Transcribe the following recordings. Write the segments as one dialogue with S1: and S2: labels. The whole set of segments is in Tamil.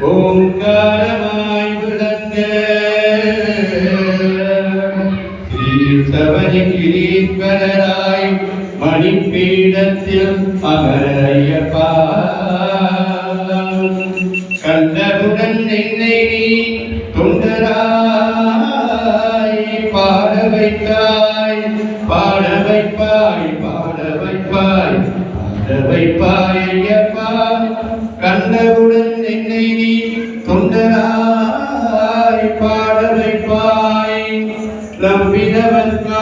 S1: ஓங்காரமாய் விளக்கீஸ்வரராய் மணிப்பீடத்தில் அகரையப்பா. கண்டவுடன் என்னை நீ தொண்டராய் பாட வைத்தாய் பாட வைப்பாய் பாட வைப்பாய் பாட வைப்பாய்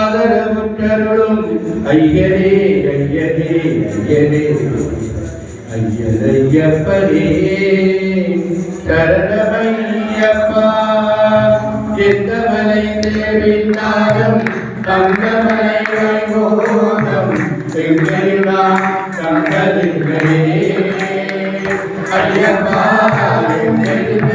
S1: ഇഴവൻകാതരമുറ്റരുളും അയ്യനേ അയ്യനേ അയ്യനേ. അയ്യനയ്യപ്പനേ ശരണമയ്യപ്പ. എന്തമലൈ തേവിന്നാകം തങ്കമലൈ വൈമോഹം തിങ്കരുണ കണ്ടതിങ്കരേ അയ്യപ്പ കണ്ടതിരുന്ന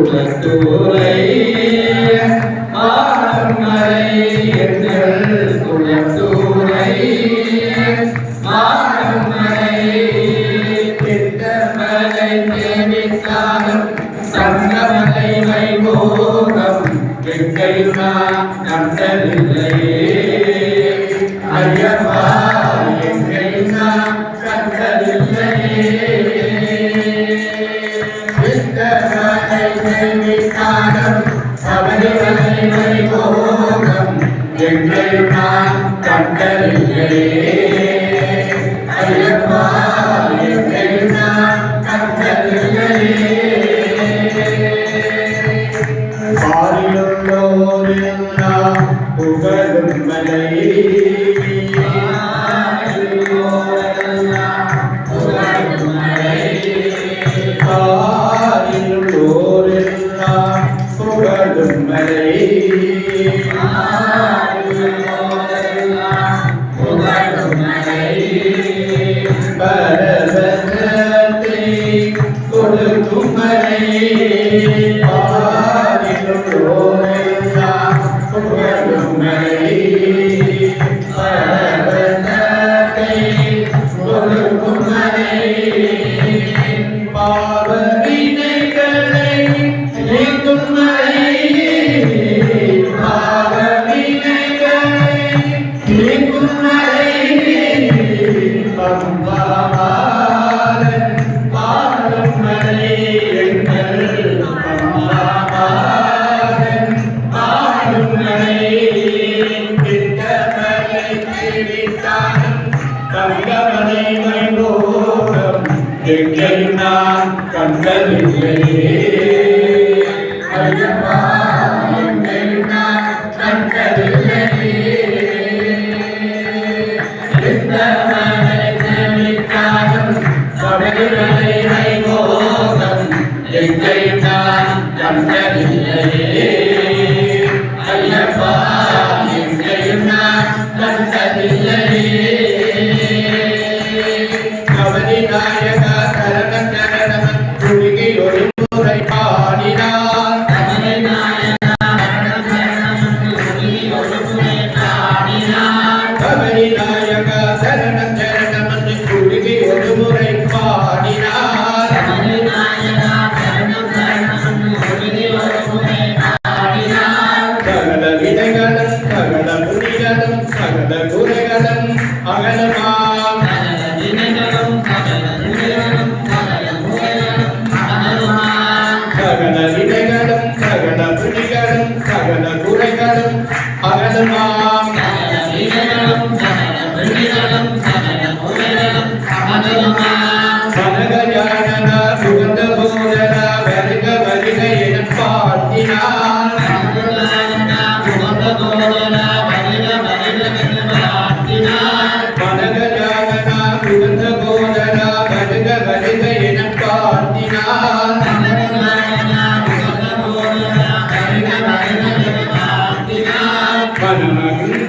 S1: കൂട്ടത്തോടെ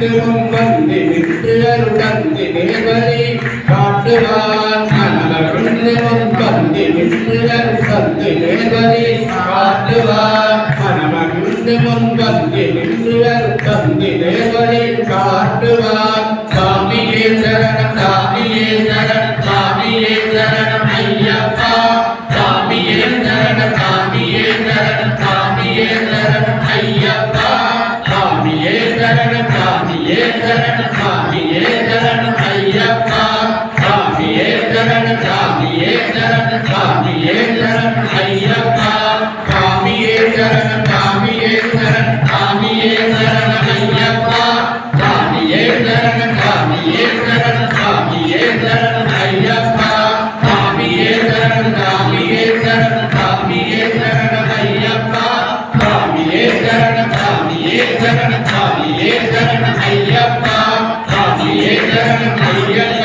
S1: De un hombre. Ayyappa Jagan Ayyappa.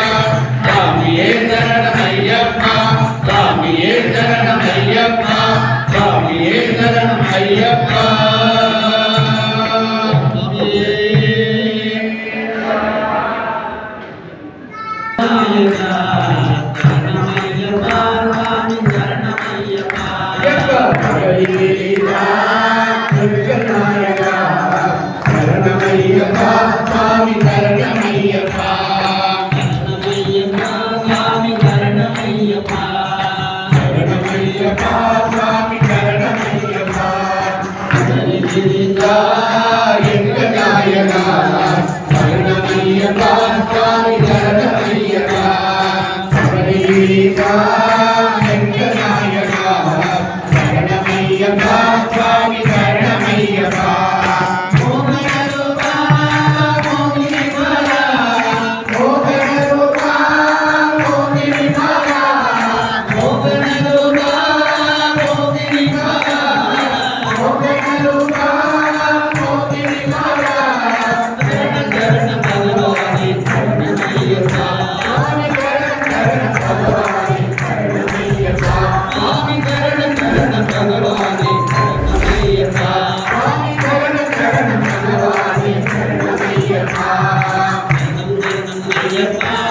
S2: Yeah.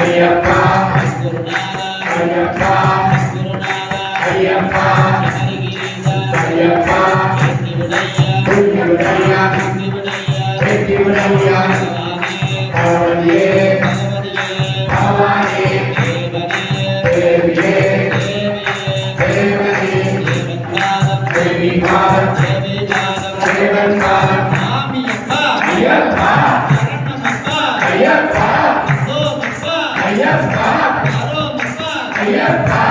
S1: Ayappa, Ayappa, Ayyappa Ayyappa